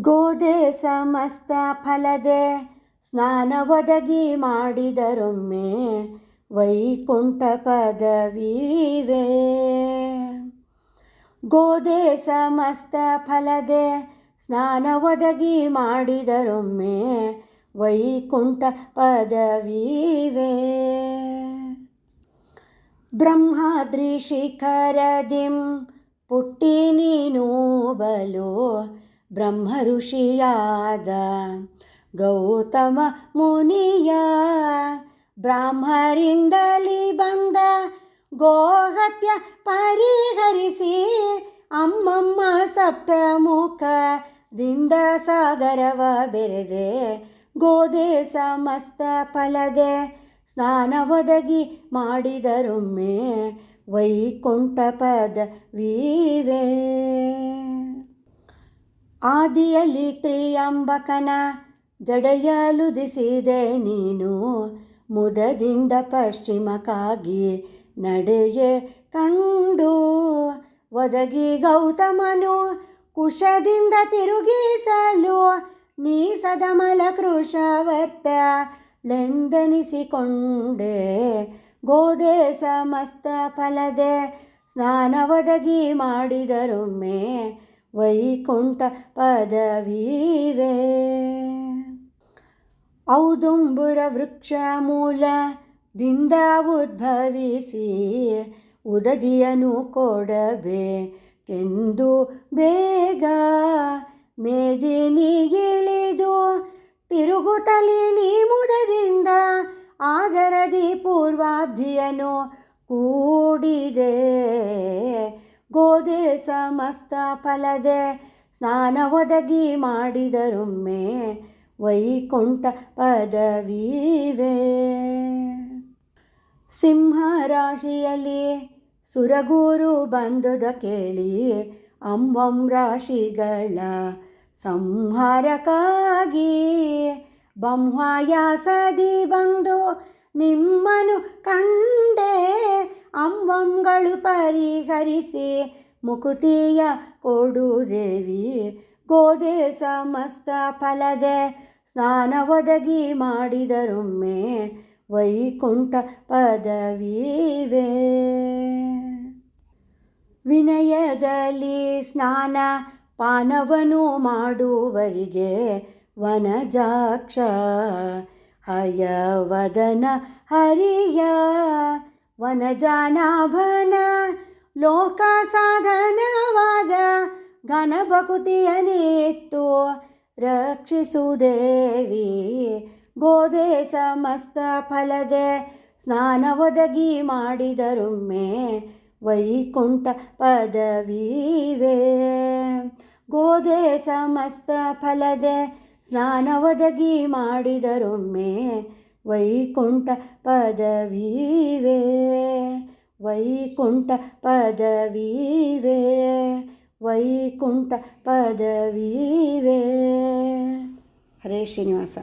ಗೋದೆ ಸಮಸ್ತ ಫಲದೆ ಸ್ನಾನ ಒದಗಿ ಮಾಡಿದರೊಮ್ಮೆ ವೈಕುಂಠ ಪದವಿವೆ. ಗೋದೆ ಸಮಸ್ತ ಫಲದೆ ಸ್ನಾನ ಒದಗಿ ಮಾಡಿದರೊಮ್ಮೆ ವೈಕುಂಠ ಪದವಿವೆ. ಬ್ರಹ್ಮಾದ್ರಿ ಶಿಖರದಿಂ ಪುಟ್ಟಿ ನೀನು ಬಲು ಬ್ರಹ್ಮ ಋಷಿಯಾದ ಗೌತಮ ಮುನಿಯ ಬ್ರಾಹ್ಮರಿಂದಲಿ ಬಂದ ಗೋಹತ್ಯ ಪರಿಹರಿಸಿ ಅಮ್ಮಮ್ಮ ಸಪ್ತಮುಖದಿಂದ ಸಾಗರವ ಬೆರೆದೆ ಗೋದೆ ಸಮಸ್ತ ಫಲದೆ ಸ್ನಾನ ಒದಗಿ ಮಾಡಿದರೊಮ್ಮೆ ವೈಕುಂಠ ಪದವಿವೆ. ಆದಿಯಲ್ಲಿ ತ್ರಿಯಂಬಕನ ಜಡೆಯಲುದಿಸಿದೆ ನೀನು, ಮುದದಿಂದ ಪಶ್ಚಿಮಕ್ಕಾಗಿ ನಡೆಯೆ ಕಂಡು. ಒದಗಿ ಗೌತಮನು ಕುಶದಿಂದ ತಿರುಗಿಸಲು ನೀ ಸದಮಲ ಕೃಶವರ್ತ ಲೆಂದನಿಸಿಕೊಂಡೆ. ಗೋದೆ ಸಮಸ್ತ ಫಲದೆ ಸ್ನಾನ ಒದಗಿ ಮಾಡಿದರೊಮ್ಮೆ ವೈಕುಂಠ ಪದವಿವೆ. ಔದುಂಬುರ ವೃಕ್ಷ ಮೂಲದಿಂದ ಉದ್ಭವಿಸಿ ಉದದಿಯನು ಕೊಡಬೇಕೆಂದು ಬೇಗ ಮೇದಿನಿಗಿಳಿದು ತಿರುಗುತ್ತಲಿನಿ ಮುದದಿಂದ ಆದರದಿ ಪೂರ್ವಾಬ್ಧಿಯನು ಕೂಡಿದೆ. ಗೋದೆ ಸಮಸ್ತ ಫಲದೆ ಸ್ನಾನ ಒದಗಿ ಮಾಡಿದರೊಮ್ಮೆ ವೈಕುಂಠ ಪದವಿವೆ. ಸಿಂಹರಾಶಿಯಲ್ಲಿ ಸುರಗೂರು ಬಂದುದ ಕೇಳಿ ಅಂಬಂ ರಾಶಿಗಳ ಸಂಹಾರಕ್ಕಾಗಿ ಬ್ರಹ್ಮಯಾಸದಿ ಬಂದು ನಿಮ್ಮನು ಕಂಡೆ ಅಂಬಂಗಳು ಪರಿಹರಿಸಿ ಮುಕುತಿಯ ಕೊಡು ದೇವಿ. ಗೋದೆ ಸಮಸ್ತ ಫಲದೆ ಸ್ನಾನ ಒದಗಿ ಮಾಡಿದರೊಮ್ಮೆ ವೈಕುಂಠ ಪದವಿವೆ. ವಿನಯದಲ್ಲಿ ಸ್ನಾನ ಪಾನವನು ಮಾಡುವರಿಗೆ ವನಜಾಕ್ಷ ಹಯವದನ ಹರಿಯ ವನಜಾನಾಭನ ಲೋಕ ಸಾಧನವಾದ ರಕ್ಷಿಸು ದೇವಿ ಗೋದೆ ಸಮಸ್ತ ಫಲದೆ ಸ್ನಾನ ಒದಗಿ ಮಾಡಿದರೊಮ್ಮೆ ವೈಕುಂಠ ಪದವಿವೇ. ಗೋದೆ ಸಮಸ್ತ ಫಲದೆ ಸ್ನಾನ ಒದಗಿ ಮಾಡಿದರೊಮ್ಮೆ ವೈಕುಂಠ ಪದವಿವೆ ವೈಕುಂಠ ಪದವಿವೆ ವೈಕುಂಠ ಪದವಿವೆ. ಹರೇ ಶ್ರೀನಿವಾಸ.